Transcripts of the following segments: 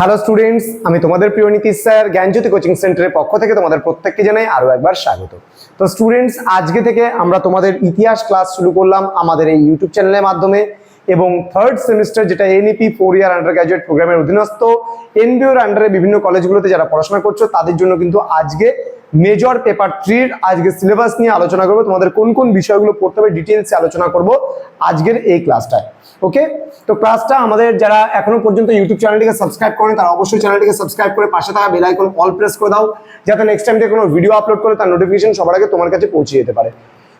Hello students আমি তোমাদের প্রিয় নীতিশ স্যার, জ্ঞানজ্যোতি কোচিং সেন্টারের পক্ষ থেকে তোমাদের প্রত্যেককে জানাই আরও একবার স্বাগত। তো স্টুডেন্টস আজকে থেকে আমরা তোমাদের ইতিহাস ক্লাস শুরু করলাম আমাদের এই ইউটিউব চ্যানেলের মাধ্যমে এবং থার্ড সেমিস্টার যেটা NEP four year undergraduate প্রোগ্রামের অধীনস্থ এনবিওর আন্ডারে বিভিন্ন কলেজগুলোতে যারা পড়াশোনা করছ, তাদের জন্য কিন্তু আজকে মেজর পেপার থ্রির আজকে সিলেবাস নিয়ে আলোচনা করব। তোমাদের কোন কোন বিষয়গুলো পড়তে হবে ডিটেলসে আলোচনা করব আজকের এই ক্লাসটায় ওকে তো ক্লাসটা আমাদের যারা এখনও পর্যন্ত ইউটিউব চ্যানেলটিকে সাবস্ক্রাইব করেন, তারা অবশ্যই চ্যানেলটিকে সাবস্ক্রাইব করে পাশে থাকা বেল আইকন অল প্রেস করে দাও, যাতে নেক্সট টাইম থেকে কোনো ভিডিও আপলোড করে তার নোটিফিকেশন সবার আগে তোমার কাছে পৌঁছে যেতে পারে।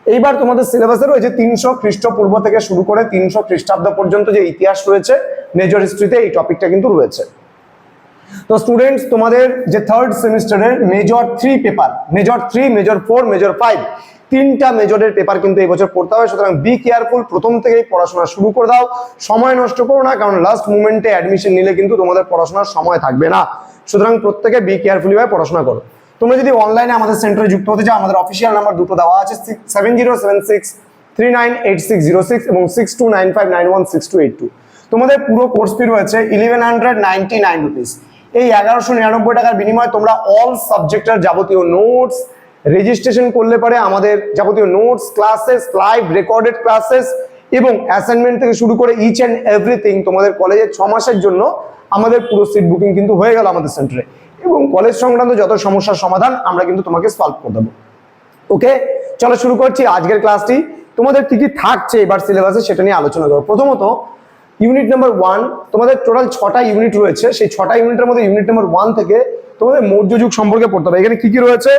এইবার তোমাদের সিলেবাসে রয়েছে তিনশো খ্রিস্টপূর্ব থেকে শুরু করে তিনশো খ্রিস্টাব্দ পর্যন্ত যে ইতিহাস রয়েছে মেজর হিস্ট্রিতে এই টপিকটা কিন্তু রয়েছে। তো স্টুডেন্টস তোমাদের যে থার্ড সেমিস্টারের major three paper major three major four major five তিনটা মেজরের পেপার কিন্তু এই বছর পড়তে হবে। সুতরাং বি কেয়ারফুল প্রথম থেকেই পড়াশোনা শুরু করে দাও। সময় নষ্ট করো না, কারণ লাস্ট মুমেন্টে অ্যাডমিশন নিলে কিন্তু তোমাদের পড়াশোনার সময় থাকবে না। সুতরাং প্রত্যেকে বি কেয়ারফুলি ভাবে পড়াশোনা করো। তোমরা যদি অনলাইনে আমাদের সেন্টারে যুক্ত হতে চাও, আমাদের অফিসিয়াল নাম্বার দুটো দেওয়া আছে seven zero seven six three nine eight six zero six এবং six two nine five nine one six two eight two তোমাদের পুরো কোর্স ফি রয়েছে eleven hundred ninety nine rupees এই এগারোশো নিরানব্বই টাকার বিনিময়ে তোমরা অল সাবজেক্টের যাবতীয় নোটস রেজিস্ট্রেশন করলে পারে আমাদের যাবতীয় notes classes live recorded classes এবং অ্যাসাইনমেন্ট থেকে শুরু করে ইচ অ্যান্ড এভরিথিং তোমাদের কলেজের ছ মাসের জন্য আমাদের পুরো সিট বুকিং কিন্তু হয়ে গেল আমাদের সেন্টারে এবং কলেজ সংক্রান্ত যত সমস্যার সমাধান আমরা কিন্তু তোমাকে সলভ করে দেবো। ওকে চলো শুরু করছি আজকের ক্লাসটি তোমাদের কি কি থাকছে এবার সিলেবাসে সেটা নিয়ে আলোচনা করব। প্রথমত ইউনিট নাম্বার ওয়ান, তোমাদের টোটাল ছটা ইউনিট রয়েছে। সেই ছটা ইউনিটের মধ্যে ইউনিট নাম্বার ওয়ান থেকে তোমাদের মৌর্য যুগ সম্পর্কে পড়তে হবে। এখানে কি কি রয়েছে?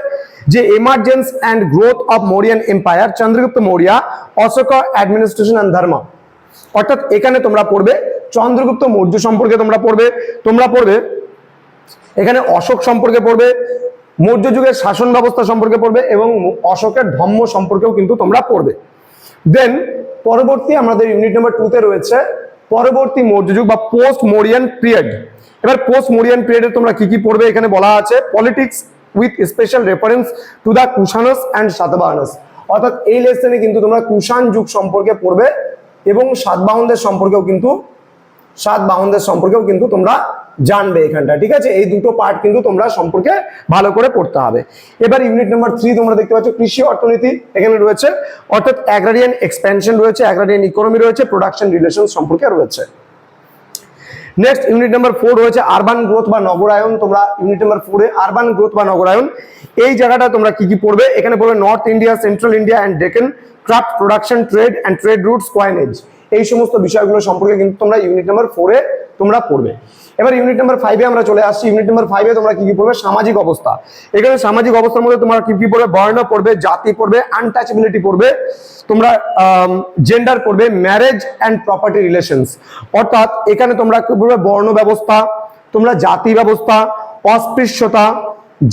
যে emergence and growth of Mauryan empire Chandragupta Maurya Ashoka administration and dharma অর্থাৎ এখানে তোমরা পড়বে, চন্দ্রগুপ্ত মৌর্য সম্পর্কে তোমরা পড়বে তোমরা পড়বে, এখানে অশোক সম্পর্কে পড়বে, মৌর্য যুগের শাসন ব্যবস্থা সম্পর্কে পড়বে এবং অশোকের ধর্ম সম্পর্কেও কিন্তু তোমরা পড়বে। দেন পরবর্তী আমাদের ইউনিট নাম্বার টুতে রয়েছে পরবর্তী মৌর্য যুগ বা পোস্ট মোরিয়ান পিরিয়ড এবার পোস্ট মোরিয়ান পিরিয়ডে তোমরা কি কি পড়বে? এখানে বলা আছে politics with special reference to the Kushans and Satavahanas অর্থাৎ এই লেসনে কিন্তু তোমরা কুষাণ যুগ সম্পর্কে পড়বে এবং সাতবাহনদের সম্পর্কেও কিন্তু সাত বাহনদের সম্পর্কেও কিন্তু তোমরা জানবে এখানটা, ঠিক আছে? এই দুটো পার্ট কিন্তু তোমরা সম্পর্কে ভালো করে পড়তে হবে। এবার ইউনিট নাম্বার থ্রি তোমরা দেখতে পাচ্ছ, কৃষি অর্থনীতি, এখানে রয়েছে। অর্থাৎ অ্যাগ্রারিয়ান এক্সপেনশন রয়েছে অ্যাগ্রারিয়ান ইকোনমি রয়েছে প্রোডাকশন রিলেশন সম্পর্কে রয়েছে। নেক্সট ইউনিট নাম্বার ফোর রয়েছে আরবান গ্রোথ বা নগরায়ন তোমরা ইউনিট নাম্বার ফোরে আরবান গ্রোথ বা নগরায়ন এই জায়গাটা তোমরা কি কি পড়বে? এখানে পড়বে north India central India and Deccan craft production trade and trade routes coinage এই সমস্ত বিষয়গুলো সম্পর্কে কিন্তু তোমরা ইউনিট নাম্বার ফোরে তোমরা পড়বে। এবার ইউনিট নাম্বার ফাইভে আমরা চলে আসছি। ইউনিট নাম্বার ফাইভে তোমরা কি কি পড়বে? সামাজিক অবস্থা। এখানে সামাজিক অবস্থার মধ্যে তোমরা কি কি পড়বে? বর্ণ পড়বে, জাতি পড়বে আনটাচেবিলিটি পড়বে, তোমরা জেন্ডার পড়বে ম্যারেজ অ্যান্ড প্রপার্টি রিলেশনস অর্থাৎ এখানে তোমরা কি পড়বে? বর্ণ ব্যবস্থা, তোমরা জাতি ব্যবস্থা, অস্পৃশ্যতা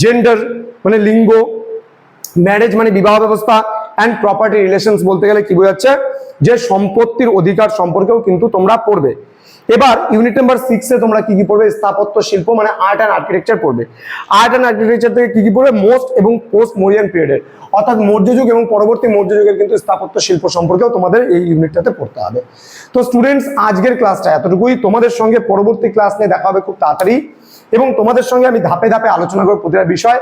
জেন্ডার মানে লিঙ্গ ম্যারেজ মানে বিবাহ ব্যবস্থা অ্যান্ড প্রপার্টি রিলেশনস বলতে গেলে কি বোঝাচ্ছে? যে সম্পত্তির অধিকার সম্পর্কেও কিন্তু তোমরা পড়বে। এবার ইউনিট নাম্বার সিক্সে তোমরা কি কি পড়বে? স্থাপত্য, শিল্প মানে আর্ট অ্যান্ড আর্কিটেকচার পড়বে। আর্ট অ্যান্ড আর্কিটেকচার থেকে কি কি পড়বে? মোস্ট এবং পোস্ট মোরিয়ান পিরিয়ডের অর্থাৎ মৌর্য যুগ এবং পরবর্তী মৌর্য যুগের কিন্তু স্থাপত্য, শিল্প সম্পর্কেও তোমাদের এই ইউনিটটাতে পড়তে হবে। তো স্টুডেন্টস আজকের ক্লাসটা এতটুকুই। তোমাদের সঙ্গে পরবর্তী ক্লাস নিয়ে দেখা হবে খুব তাড়াতাড়ি। এবং তোমাদের সঙ্গে আমি ধাপে ধাপে আলোচনা করব প্রতিটা বিষয়।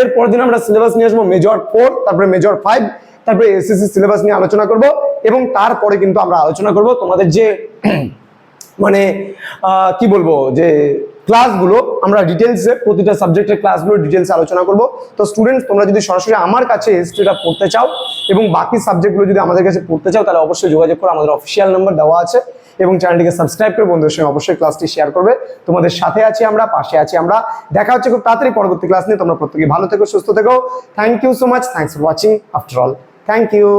এর পরের দিন আমরা সিলেবাস নিয়ে আসব মেজর ফোর তারপরে মেজর ফাইভ তারপরে এসএসসি সিলেবাস নিয়ে আলোচনা করব এবং তারপরে কিন্তু আমরা আলোচনা করব তোমাদের যে মানে কি বলব, যে ক্লাসগুলো আমরা ডিটেলসে প্রতিটা সাবজেক্টের ক্লাসগুলো ডিটেলসে আলোচনা করব। তো স্টুডেন্টস তোমরা যদি সরাসরি আমার কাছে হিস্ট্রিটা পড়তে চাও এবং বাকি সাবজেক্টগুলো যদি আমাদের কাছে পড়তে চাও, তাহলে অবশ্যই যোগাযোগ করো, আমাদের অফিসিয়াল নাম্বার দেওয়া আছে এবং চ্যানেলটিকে সাবস্ক্রাইব করে বন্ধুদের সঙ্গে অবশ্যই ক্লাসটি শেয়ার করবে। তোমাদের সাথে আছি আমরা, পাশে আছি আমরা। দেখা হচ্ছে খুব তাড়াতাড়ি পরবর্তী ক্লাস নিয়ে। তোমরা প্রত্যেকে ভালো থেকো, সুস্থ থেকো। Thank you so much thanks for watching after all thank you